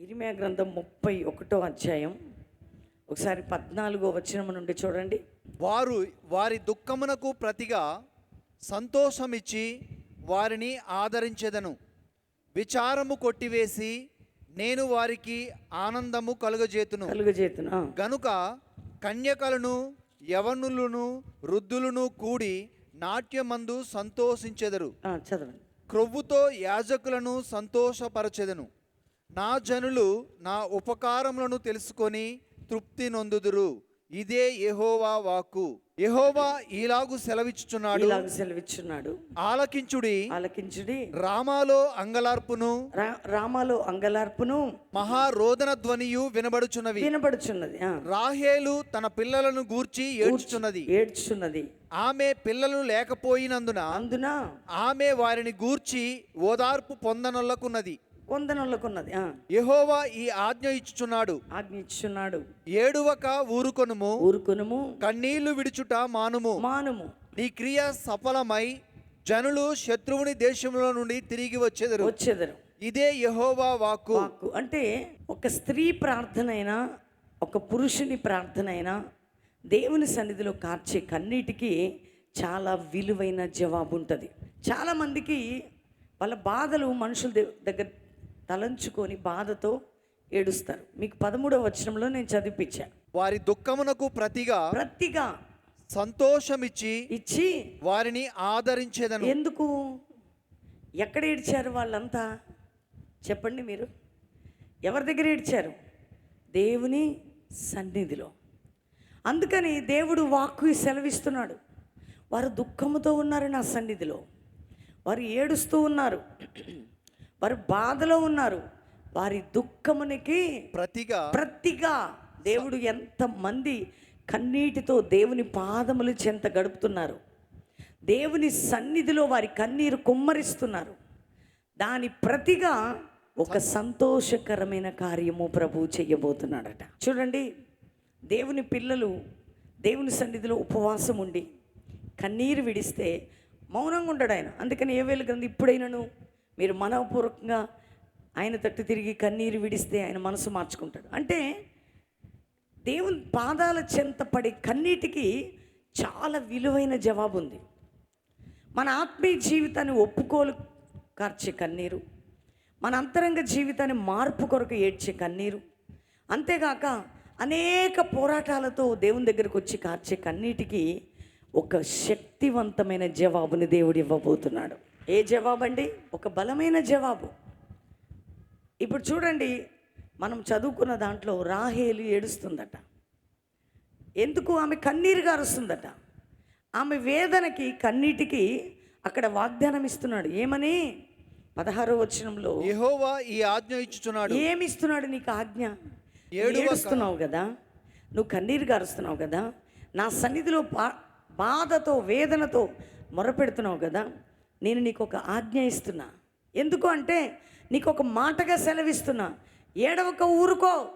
ఇరిమియా గ్రంథం ముప్పై ఒకటో అధ్యాయం. ఒకసారి పద్నాలుగో వచనం నుండి చూడండి. వారు వారి దుఃఖమునకు ప్రతిగా సంతోషమిచ్చి వారిని ఆదరించెదను. విచారము కొట్టివేసి నేను వారికి ఆనందము కలుగజేతును. కలుగజేతును గనుక కన్యకలను యవనులను వృద్ధులను కూడి నాట్యమందు సంతోషించెదరు. చదవండి. క్రొవ్వుతో యాజకులను సంతోషపరచెదను. నా జనులు నా ఉపకారములను తెలుసుకొని తృప్తి నొందుదురు. ఇదే యెహోవా వాక్కు. యెహోవా ఈలాగు సెలవిచ్చుచున్నాడు. ఇలాగ సెలవిచ్చున్నాడు. ఆలకించుడి. ఆలకించుడి. రామాలో అంగలార్పును. రామాలో అంగలార్పును. మహారోదన ధ్వనియు వినబడుచున్నవి. వినబడుచున్నది రాహేలు తన పిల్లలను గూర్చి ఏడ్చుచున్నది. ఏడ్చున్నది ఆమె పిల్లలు లేకపోయినందున అందున ఆమె వారిని గూర్చి ఓదార్పు పొందనొల్లకున్నది. వందనలకున్నది యెహోవా ఈ ఆజ్ఞ ఇచ్చుచున్నాడు. ఆజ్ఞ ఇచ్చున్నాడు ఏడువక ఊరుకొనుము. ఊరుకునుము. కన్నీళ్ళు విడుచుట మానుము. మానుము. నీ క్రియ సఫలమై జనులు శత్రువుని దేశంలో నుండి తిరిగి వచ్చెదరు. వచ్చేదరు. ఇదే యెహోవా వాక్కు. వాక్కు. అంటే ఒక స్త్రీ ప్రార్థన అయినా ఒక పురుషుని ప్రార్థన అయినా దేవుని సన్నిధిలో కార్చే కన్నీటికి చాలా విలువైన జవాబు ఉంటుంది చాలామందికి వాళ్ళ బాధలు మనుషుల దగ్గర తలంచుకొని బాధతో ఏడుస్తారు. మీకు పదమూడవ వచనంలో నేను చదివిపించా. వారి దుఃఖమునకు ప్రతిగా ప్రతిగా సంతోషమిచ్చి ఇచ్చి వారిని ఆదరించేదను. ఎందుకు? ఎక్కడ ఏడ్చారు వాళ్ళంతా? చెప్పండి మీరు. ఎవరి దగ్గర ఏడ్చారు? దేవుని సన్నిధిలో. అందుకని దేవుడు వాక్కు సెలవిస్తున్నాడు. వారు దుఃఖముతో ఉన్నారు నా సన్నిధిలో. వారు ఏడుస్తూ ఉన్నారు. వారు బాధలో ఉన్నారు. వారి దుఃఖమునికి ప్రతిగా ప్రతిగా దేవుడు ఎంతమంది కన్నీటితో దేవుని పాదములు చెంత గడుపుతున్నారు. దేవుని సన్నిధిలో వారి కన్నీరు కుమ్మరిస్తున్నారు. దాని ప్రతిగా ఒక సంతోషకరమైన కార్యము ప్రభు చెయ్యబోతున్నాడట చూడండి దేవుని పిల్లలు దేవుని సన్నిధిలో ఉపవాసం ఉండి కన్నీరు విడిస్తే మౌనంగా ఉండడు ఆయన. అందుకని ఏ వేలు గ్రంథం ఇప్పుడైనాను మీరు మనవపూర్వకంగా ఆయన తట్టు తిరిగి కన్నీరు విడిస్తే ఆయన మనసు మార్చుకుంటాడు. అంటే దేవుని పాదాల చెంత పడే కన్నీటికి చాలా విలువైన జవాబు ఉంది. మన ఆత్మీయ జీవితాన్ని ఒప్పుకోలు కార్చే కన్నీరు మన అంతరంగ జీవితాన్ని మార్పు కొరకు ఏడ్చే కన్నీరు అంతేగాక అనేక పోరాటాలతో దేవుని దగ్గరకు వచ్చి కార్చే కన్నీటికి ఒక శక్తివంతమైన జవాబుని దేవుడు ఇవ్వబోతున్నాడు. ఏ జవాబు అండి? ఒక బలమైన జవాబు. ఇప్పుడు చూడండి మనం చదువుకున్న దాంట్లో రాహేలు ఏడుస్తుందట. ఎందుకు? ఆమె కన్నీరు గారుస్తుందట. ఆమె వేదనకి కన్నీటికి అక్కడ వాగ్దానం ఇస్తున్నాడు. ఏమని? పదహారో వచనంలో యెహోవా ఈ ఆజ్ఞ ఇచ్చుచున్నాడు. ఏమి ఇస్తున్నాడు నీకు ఆజ్ఞ. ఏడుస్తున్నావు కదా? నువ్వు కన్నీరు గారుస్తున్నావు కదా? నా సన్నిధిలో బాధతో వేదనతో మొరపెడుతున్నావు కదా? నేను నీకు ఒక ఆజ్ఞ ఇస్తున్నా. ఎందుకు అంటే నీకు ఒక మాటగా సెలవిస్తున్నా. ఏడవక ఊరుకో.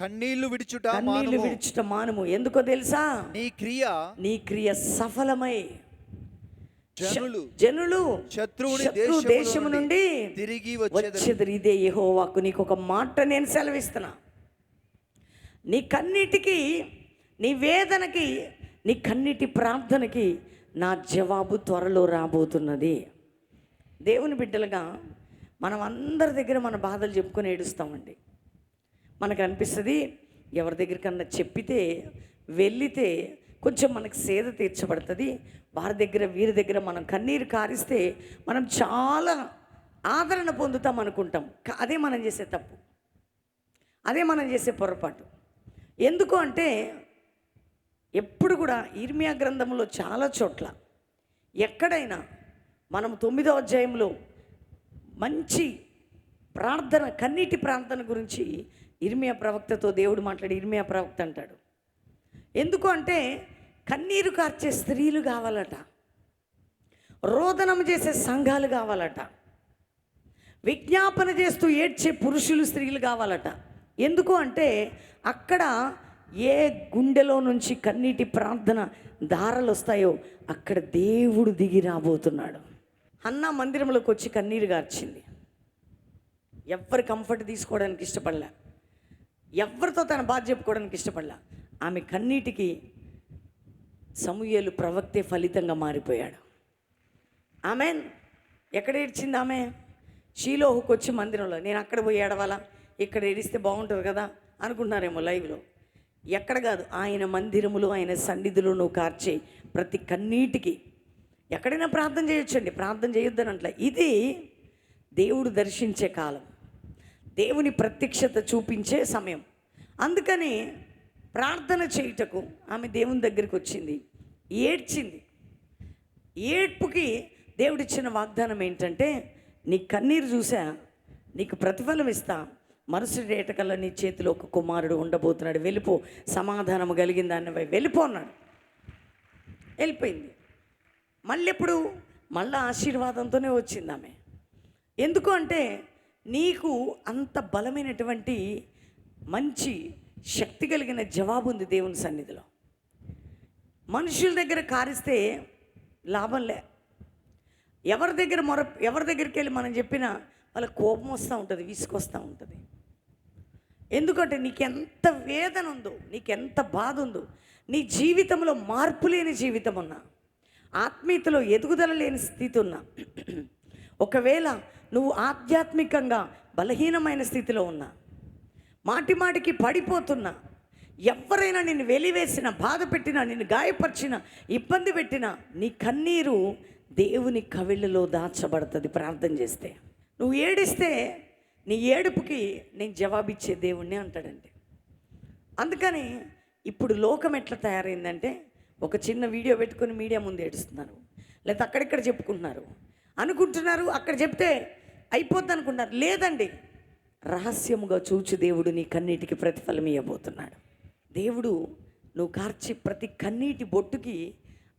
కన్నీళ్ళు విడుచుట కన్నీళ్ళు విడిచుట మానము. ఎందుకో తెలుసా? నీ క్రియ నీ క్రియ సఫలమై. జనులు. జనులు శత్రువుని దేశము నుండి తిరిగి వచ్చేది ఇదే యెహోవాకు నీకు ఒక మాట నేను సెలవిస్తున్నా. నీ కన్నీటికి నీ వేదనకి నీ కన్నీటి ప్రార్థనకి నా జవాబు త్వరలో రాబోతున్నది. దేవుని బిడ్డలుగా మనం అందరి దగ్గర మన బాధలు చెప్పుకొని ఏడుస్తామండి. మనకు అనిపిస్తుంది ఎవరి దగ్గరికన్నా చెప్పితే వెళ్ళితే కొంచెం మనకు సేద తీర్చబడుతుంది. వారి దగ్గర వీరి దగ్గర మనం కన్నీరు కారిస్తే మనం చాలా ఆదరణ పొందుతాం అనుకుంటాం. అదే మనం చేసే తప్పు. అదే మనం చేసే పొరపాటు. ఎందుకు అంటే ఎప్పుడు కూడా ఇర్మియా గ్రంథంలో చాలా చోట్ల ఎక్కడైనా మనం తొమ్మిదో అధ్యాయంలో మంచి ప్రార్థన కన్నీటి ప్రార్థన గురించి ఇర్మియా ప్రవక్తతో దేవుడు మాట్లాడి ఇర్మియా ప్రవక్త అంటాడు. ఎందుకు అంటే కన్నీరు కార్చే స్త్రీలు కావాలట. రోదనం చేసే సంఘాలు కావాలట. విజ్ఞాపన చేస్తూ ఏడ్చే పురుషులు స్త్రీలు కావాలట. ఎందుకు అంటే అక్కడ ఏ గుండెలో నుంచి కన్నీటి ప్రార్థన దారలు వస్తాయో అక్కడ దేవుడు దిగి రాబోతున్నాడు. అన్న మందిరంలోకి వచ్చి కన్నీరు గార్చింది. ఎవ్వరి కంఫర్ట్ తీసుకోవడానికి ఇష్టపడలే. ఎవరితో తన బాధ చెప్పుకోవడానికి ఇష్టపడలే. ఆమె కన్నీటికి సమూహలు ప్రవక్తే ఫలితంగా మారిపోయాడు. ఆమె ఎక్కడ ఏడ్చింది ఆమె? షీలోహుకు వచ్చి మందిరంలో. నేను అక్కడ పోయి ఏడవాలా? ఇక్కడ ఏడిస్తే బాగుంటుంది కదా అనుకుంటున్నారేమో లైవ్లో. ఎక్కడ కాదు ఆయన మందిరములు ఆయన సన్నిధులు నువ్వు కార్చే ప్రతి కన్నీటికి. ఎక్కడైనా ప్రార్థన చేయొచ్చండి ప్రార్థన చేయొద్దని అట్లా. ఇది దేవుడు దర్శించే కాలం. దేవుని ప్రత్యక్షత చూపించే సమయం. అందుకని ప్రార్థన చేయుటకు ఆమె దేవుని దగ్గరికి వచ్చింది. ఏడ్చింది. ఏడ్పుకి దేవుడిచ్చిన వాగ్దానం ఏంటంటే నీ కన్నీరు చూసా నీకు ప్రతిఫలం ఇస్తా మరుసటి ఏటకల్లా నీ చేతిలో ఒక కుమారుడు ఉండబోతున్నాడు. వెళ్ళిపో సమాధానం కలిగింది దాన్ని వెళ్ళిపో అన్నాడు. వెళ్ళిపోయింది. మళ్ళీ ఎప్పుడు మళ్ళీ ఆశీర్వాదంతోనే వచ్చింది ఆమె. ఎందుకు అంటే నీకు అంత బలమైనటువంటి మంచి శక్తి కలిగిన జవాబు ఉంది దేవుని సన్నిధిలో. మనుషుల దగ్గర కారిస్తే లాభం లే. ఎవరి దగ్గర మొర ఎవరి దగ్గరికి వెళ్ళి మనం చెప్పినా వాళ్ళ కోపం వస్తూ ఉంటుంది విసుకొస్తూ ఉంటుంది. ఎందుకంటే నీకెంత వేదన ఉందో నీకెంత బాధ ఉందో నీ జీవితంలో మార్పు లేని జీవితం ఉన్నా ఆత్మీయతలో ఎదుగుదల లేని స్థితి ఉన్నా ఒకవేళ నువ్వు ఆధ్యాత్మికంగా బలహీనమైన స్థితిలో ఉన్నా మాటి మాటికి పడిపోతున్నా ఎవరైనా నిన్ను వెలివేసిన బాధ పెట్టినా నిన్ను గాయపరిచిన ఇబ్బంది పెట్టినా నీ కన్నీరు దేవుని కవిళ్ళలో దాచబడుతుంది ప్రార్థన చేస్తే. నువ్వు ఏడిస్తే నీ ఏడుపుకి నేను జవాబిచ్చే దేవుణ్ణి అంటాడండి అందుకని ఇప్పుడు లోకం ఎట్లా తయారైందంటే ఒక చిన్న వీడియో పెట్టుకొని మీడియా ముందు ఏడుస్తున్నారు. లేకపోతే అక్కడిక్కడ చెప్పుకుంటున్నారు. అనుకుంటున్నారు అక్కడ చెప్తే అయిపోద్ది అనుకుంటున్నారు లేదండి రహస్యముగా చూచి దేవుడు నీ కన్నీటికి ప్రతిఫలం ఇవ్వబోతున్నాడు. దేవుడు నువ్వు కార్చి ప్రతి కన్నీటి బొట్టుకి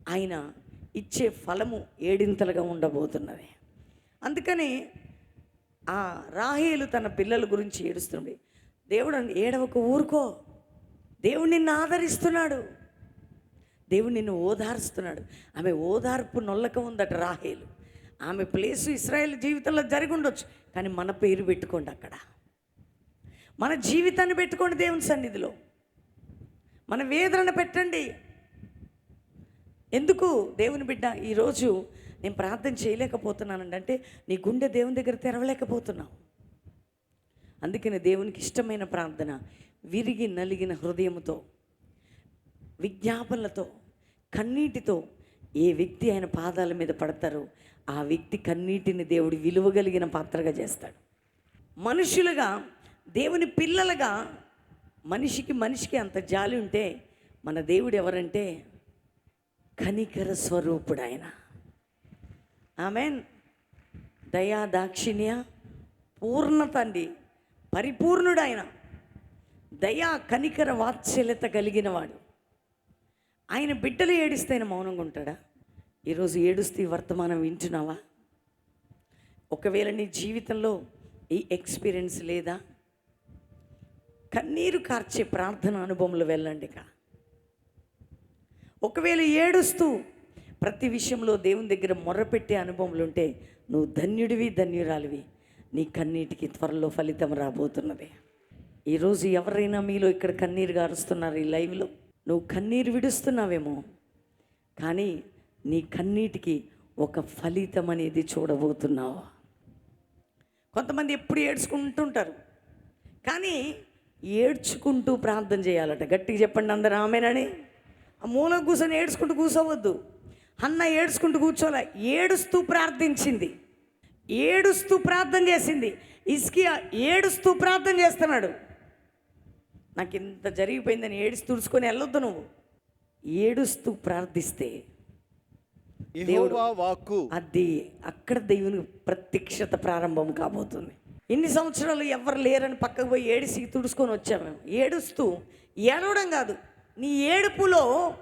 ఆయన ఇచ్చే ఫలము ఏడింతలుగా ఉండబోతున్నది. అందుకని ఆ రాహేలు తన పిల్లల గురించి ఏడుస్తుంది. దేవుడు అన్- ఏడవకు ఊరుకో. దేవుడు నిన్ను ఆదరిస్తున్నాడు. దేవుడు నిన్ను ఓదారుస్తున్నాడు. ఆమె ఓదార్పు నొల్లక ఉందట రాహేలు. ఆమె ప్లేసు ఇస్రాయేల్ జీవితంలో జరిగి ఉండొచ్చు కానీ మన పేరు పెట్టుకోండి అక్కడ. మన జీవితాన్ని పెట్టుకోండి దేవుని సన్నిధిలో. మన వేదన పెట్టండి. ఎందుకు? దేవుని బిడ్డ ఈరోజు నేను ప్రార్థన చేయలేకపోతున్నానండి. అంటే నీ గుండె దేవుని దగ్గర తెరవలేకపోతున్నావు. అందుకని దేవునికి ఇష్టమైన ప్రార్థన విరిగి నలిగిన హృదయముతో విజ్ఞాపనలతో కన్నీటితో ఏ వ్యక్తి ఆయన పాదాల మీద పడతారో ఆ వ్యక్తి కన్నీటిని దేవుడు విలువగలిగిన పాత్రగా చేస్తాడు. మనుషులుగా దేవుని పిల్లలుగా మనిషికి మనిషికి అంత జాలి ఉంటే మన దేవుడు ఎవరంటే కనికర స్వరూపుడు ఆయన. ఆమెన్. దయా దాక్షిణ్య పూర్ణత అండి పరిపూర్ణుడు ఆయన దయా కనికర వాత్సల్యత కలిగిన వాడు ఆయన బిడ్డలు ఏడిస్తే ఆయన మౌనంగా ఉంటాడా? ఈరోజు ఏడుస్తూ వర్తమానం వింటున్నావా? ఒకవేళ నీ జీవితంలో ఈ ఎక్స్పీరియన్స్ లేదా? కన్నీరు కార్చే ప్రార్థన అనుభవంలో వెళ్ళండి ఇక ఒకవేళ ఏడుస్తూ ప్రతి విషయంలో దేవుని దగ్గర మొర్రపెట్టే అనుభవములు ఉంటే నువ్వు ధన్యుడివి ధన్యురాలివి. నీ కన్నీటికి త్వరలో ఫలితం రాబోతున్నది. ఈరోజు ఎవరైనా మీలో ఇక్కడ కన్నీరు గారుస్తున్నారు ఈ లైవ్లో? నువ్వు కన్నీరు విడుస్తున్నావేమో కానీ నీ కన్నీటికి ఒక ఫలితం అనేది చూడబోతున్నావు? కొంతమంది ఎప్పుడు ఏడ్చుకుంటుంటారు కానీ ఏడ్చుకుంటూ ప్రార్థన చేయాలట. గట్టిగా చెప్పండి అందరు ఆమెనని. ఆ మూల కూర్చొని ఏడ్చుకుంటూ కూర్చోవద్దు. అన్న ఏడ్చుకుంటూ కూర్చోలే. ఏడుస్తూ ప్రార్థించింది. ఏడుస్తూ ప్రార్థన చేసింది. ఇస్కియా ఏడుస్తూ ప్రార్థన చేస్తున్నాడు. నాకు ఇంత జరిగిపోయిందని ఏడుస్తూ తుడుచుకొని వెళ్ళొద్దు నువ్వు. ఏడుస్తూ ప్రార్థిస్తే వాక్కు అది అక్కడ దేవుని ప్రత్యక్షత ప్రారంభం కాబోతుంది. ఇన్ని సంవత్సరాలు ఎవరు లేరని పక్కకు పోయి ఏడిసి తుడుచుకొని వచ్చాము ఏడుస్తూ ఏడవడం కాదు. నీ ఏడుపులో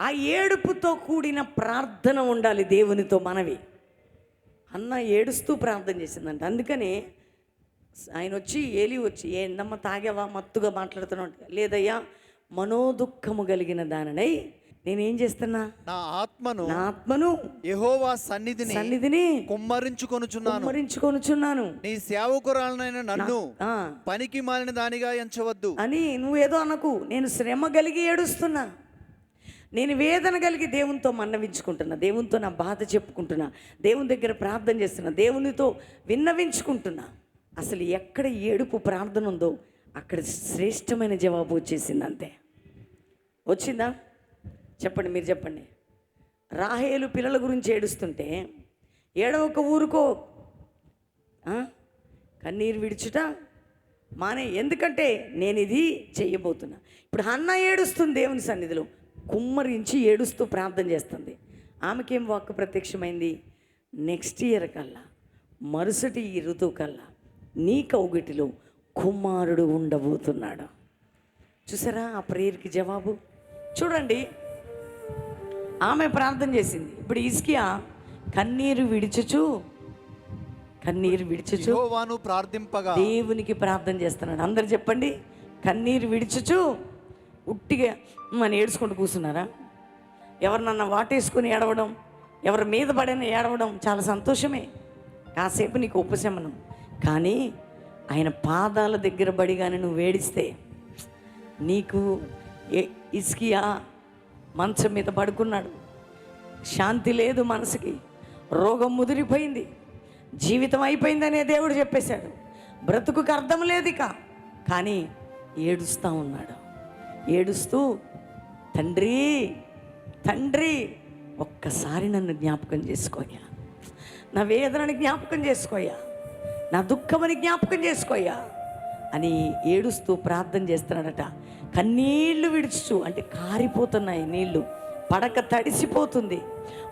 ఆ ఏడుపుతో కూడిన ప్రార్థన ఉండాలి దేవునితో మనవి. అన్న ఏడుస్తూ ప్రార్థన చేసిందంట. అందుకని ఆయన వచ్చి ఏలి వచ్చి ఏందమ్మ తాగావా? మత్తుగా మాట్లాడుతున్నావు లేదయ్యా మనోదుఖము కలిగిన దానినై నేనేం చేస్తున్నా? నా ఆత్మను నా ఆత్మను యెహోవా సన్నిధిని సన్నిధిని కుమ్మరించుకొనుచున్నాను. కుమ్మరించుకొనుచున్నాను. నీ సేవకురాలనైన నన్ను పనికి మాలిన దానిగా ఎంచవద్దు. అని నువ్వేదో అనకు. నేను శ్రమ కలిగి ఏడుస్తున్నా. నేను వేదన కలిగి దేవునితో మన్నవించుకుంటున్నా దేవునితో నా బాధ చెప్పుకుంటున్నా దేవుని దగ్గర ప్రార్థన చేస్తున్నా దేవునితో విన్నవించుకుంటున్నా. అసలు ఎక్కడ ఏడుపు ప్రార్థన ఉందో అక్కడ శ్రేష్టమైన జవాబు వచ్చేసింది అంతే. వచ్చిందా? చెప్పండి మీరు చెప్పండి. రాహేలు పిల్లల గురించి ఏడుస్తుంటే ఏడవక ఊరుకో కన్నీరు విడుచుట మానే ఎందుకంటే నేను ఇది చెయ్యబోతున్నా ఇప్పుడు అన్న ఏడుస్తుంది దేవుని సన్నిధిలో కుమ్మరించి ఏడుస్తూ ప్రార్థన చేస్తుంది. ఆమెకేం వాక్కు ప్రత్యక్షమైంది? నెక్స్ట్ ఇయర్ కల్లా మరుసటి ఈ ఋతువు కల్లా నీ కౌగిటిలో కుమారుడు ఉండబోతున్నాడు. చూసారా ఆ ప్రేయర్కి జవాబు? చూడండి ఆమె ప్రార్థన చేసింది. ఇప్పుడు ఇస్కియా కన్నీరు విడిచుచు కన్నీరు విడిచుచు ప్రార్థింపగా. దేవునికి ప్రార్థన చేస్తున్నాడు. అందరు చెప్పండి కన్నీరు విడిచుచు ఉట్టిగా మన ఏడ్చుకుంటూ కూర్చున్నారా? ఎవరినన్నా వాటేసుకుని ఏడవడం ఎవరి మీద పడిన ఏడవడం చాలా సంతోషమే. కాసేపు నీకు ఉపశమనం. కానీ ఆయన పాదాల దగ్గర పడి కానీ నువ్వు వేడిస్తే నీకు ఇస్కియా మంచం మీద పడుకున్నాడు. శాంతి లేదు మనసుకి. రోగం ముదిరిపోయింది. జీవితం అయిపోయిందనే దేవుడు చెప్పేశాడు. బ్రతుకుకు అర్థం లేదు ఇక. కానీ ఏడుస్తూ ఉన్నాడు. ఏడుస్తూ తండ్రి తండ్రి ఒక్కసారి నన్ను జ్ఞాపకం చేసుకోయా నా వేదనని జ్ఞాపకం చేసుకోయా నా దుఃఖమని జ్ఞాపకం చేసుకోయా అని ఏడుస్తూ ప్రార్థన చేస్తున్నాడట. కన్నీళ్ళు విడుచు అంటే కారిపోతున్నాయి నీళ్ళు. పడక తడిసిపోతుంది.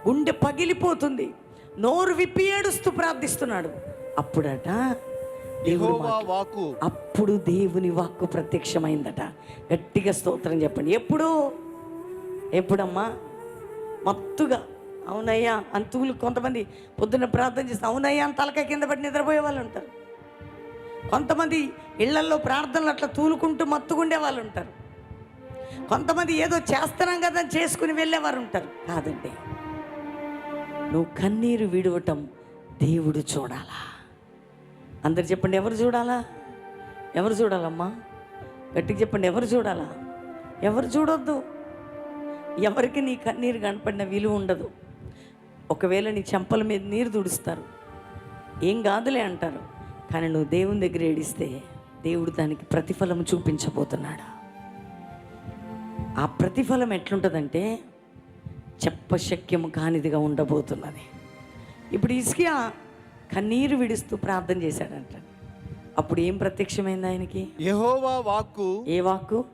గుండె పగిలిపోతుంది. నోరు విప్పి ఏడుస్తూ ప్రార్థిస్తున్నాడు. అప్పుడట వాక్కు. అప్పుడు దేవుని వాక్కు ప్రత్యక్షమైందట. గట్టిగా స్తోత్రం చెప్పండి. ఎప్పుడు? ఎప్పుడమ్మా? మత్తుగా. అవునయ్యా అంతులు కొంతమంది పొద్దున్న ప్రార్థన చేస్తే అవునయ్యా అని తలకాయ కింద పడి నిద్రపోయే వాళ్ళు ఉంటారు. కొంతమంది ఇళ్ళల్లో ప్రార్థనలు అట్లా తూలుకుంటూ మత్తుకుండే వాళ్ళు ఉంటారు. కొంతమంది ఏదో చేస్తున్నాం కదా చేసుకుని వెళ్ళేవారు ఉంటారు. కాదండి. నువ్వు కన్నీరు విడవటం దేవుడు చూడాలా? అందరు చెప్పండి ఎవరు చూడాలా? ఎవరు చూడాలమ్మా? గట్టిగా చెప్పండి ఎవరు చూడాలా? ఎవరు చూడొద్దు? ఎవరికి నీ కన్నీరు కనపడిన విలువ ఉండదు. ఒకవేళ నీ చెంపల మీద నీరు తుడుస్తారు. ఏం కాదులే అంటారు. కానీ నువ్వు దేవుని దగ్గర ఏడిస్తే దేవుడు దానికి ప్రతిఫలం చూపించబోతున్నాడు? ఆ ప్రతిఫలం ఎట్లుంటుందంటే చెప్పశక్యము కానిదిగా ఉండబోతున్నది. ఇప్పుడు ఇస్కియా కన్నీరు విడుస్తూ ప్రార్థన చేశాడంట. అప్పుడు ఏం ప్రత్యక్షమైంది ఆయనకి? యెహోవా వాక్కు. ఏ వాక్కు?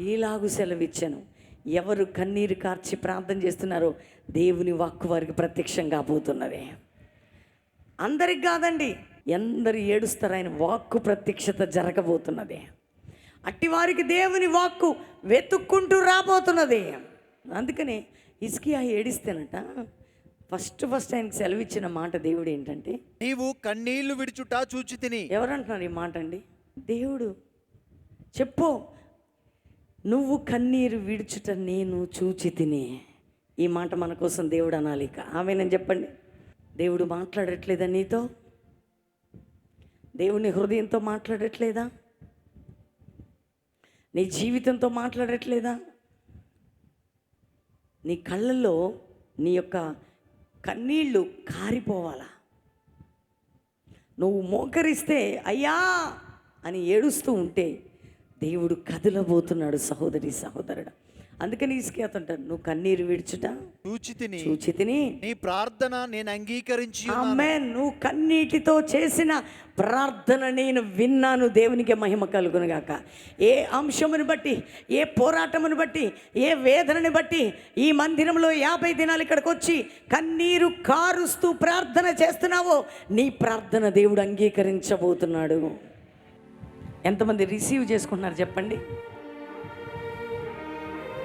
ఈలాగు సెలవిచ్చాను. ఎవరు కన్నీరు కార్చి ప్రార్థన చేస్తున్నారో దేవుని వాక్కు వారికి ప్రత్యక్షం కాబోతున్నది అందరికి కాదండి ఎందరు ఏడుస్తారు ఆయన వాక్కు ప్రత్యక్షత జరగబోతున్నది. అట్టి వారికి దేవుని వాక్కు వెతుక్కుంటూ రాబోతున్నది. అందుకని ఇస్కియా ఏడిస్తేనట ఫస్ట్ ఫస్ట్ ఆయనకి సెలవిచ్చిన మాట దేవుడు ఏంటంటే నీవు కన్నీళ్ళు విడుచుట చూచి తిని. ఎవరంటున్నారు ఈ మాట అండి? దేవుడు. చెప్పు. నువ్వు కన్నీరు విడుచుట నేను చూచి తిని. ఈ మాట మన కోసం దేవుడు అనాలి ఇక. ఆమెనని చెప్పండి. దేవుడు మాట్లాడట్లేదా నీతో? దేవుని హృదయంతో మాట్లాడట్లేదా? నీ జీవితంతో మాట్లాడట్లేదా? నీ కళ్ళల్లో నీ యొక్క కన్నీళ్ళు కారిపోవాలా? నువ్వు మోకరిస్తే అయ్యా! అని ఏడుస్తూ ఉంటే దేవుడు కదలబోతున్నాడు సహోదరి సహోదరుడు. అందుకని ఇసుకేతుంటాడు నువ్వు కన్నీరు విడుచుట చూచి తిని చూచి తిని నీ ప్రార్థన నేను అంగీకరించి. ఆమె నువ్వు కన్నీటితో చేసిన ప్రార్థన నేను విన్నాను దేవునికి మహిమ కలుగును గాక. ఏ అంశముని బట్టి ఏ పోరాటమును బట్టి ఏ వేదనని బట్టి ఈ మందిరంలో యాభై దినాలు ఇక్కడికి వచ్చి కన్నీరు కారుస్తూ ప్రార్థన చేస్తున్నావో నీ ప్రార్థన దేవుడు అంగీకరించబోతున్నాడు. ఎంతమంది రిసీవ్ చేసుకుంటున్నారు చెప్పండి.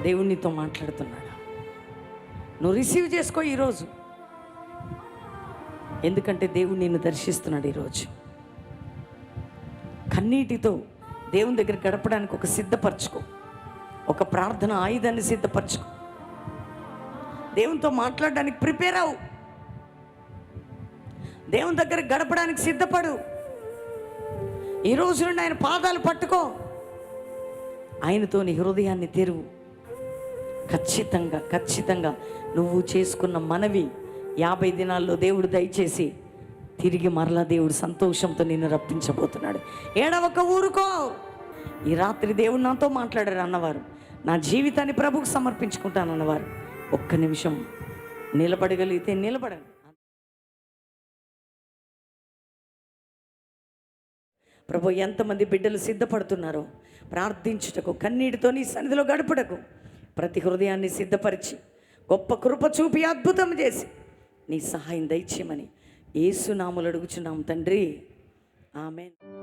దేవునితో మాట్లాడుతున్నాడు. నువ్వు రిసీవ్ చేసుకో ఈరోజు. ఎందుకంటే దేవుడు నిన్ను దర్శిస్తున్నాడు ఈరోజు. కన్నీటితో దేవుని దగ్గర గడపడానికి ఒక సిద్ధపరచుకో. ఒక ప్రార్థన ఆయుధాన్ని సిద్ధపరచుకో. దేవునితో మాట్లాడడానికి ప్రిపేర్ అవు దేవుని దగ్గర గడపడానికి సిద్ధపడు. ఈ రోజు నుండి ఆయన పాదాలు పట్టుకో. ఆయనతో నీ హృదయాన్ని తెరువు. ఖచ్చితంగా ఖచ్చితంగా నువ్వు చేసుకున్న మనవి యాభై దినాల్లో దేవుడు దయచేసి తిరిగి మరలా దేవుడు సంతోషంతో నిన్ను రప్పించబోతున్నాడు. ఏడవక ఊరుకో. ఈ రాత్రి దేవుడు నాతో మాట్లాడారు అన్నవారు. నా జీవితాన్ని ప్రభుకు సమర్పించుకుంటాను అన్నవారు. ఒక్క నిమిషం నిలబడగలిగితే నిలబడండి. ప్రభు ఎంతమంది బిడ్డలు సిద్ధపడుతున్నారో ప్రార్థించుటకు కన్నీటితో నీ సన్నిధిలో గడుపుటకు ప్రతి హృదయాన్ని సిద్ధపరిచి గొప్ప కృప చూపి అద్భుతం చేసి నీ సహాయం దయచేయమని ఏసునాములు అడుగుచున్నాం తండ్రి. ఆమెన్.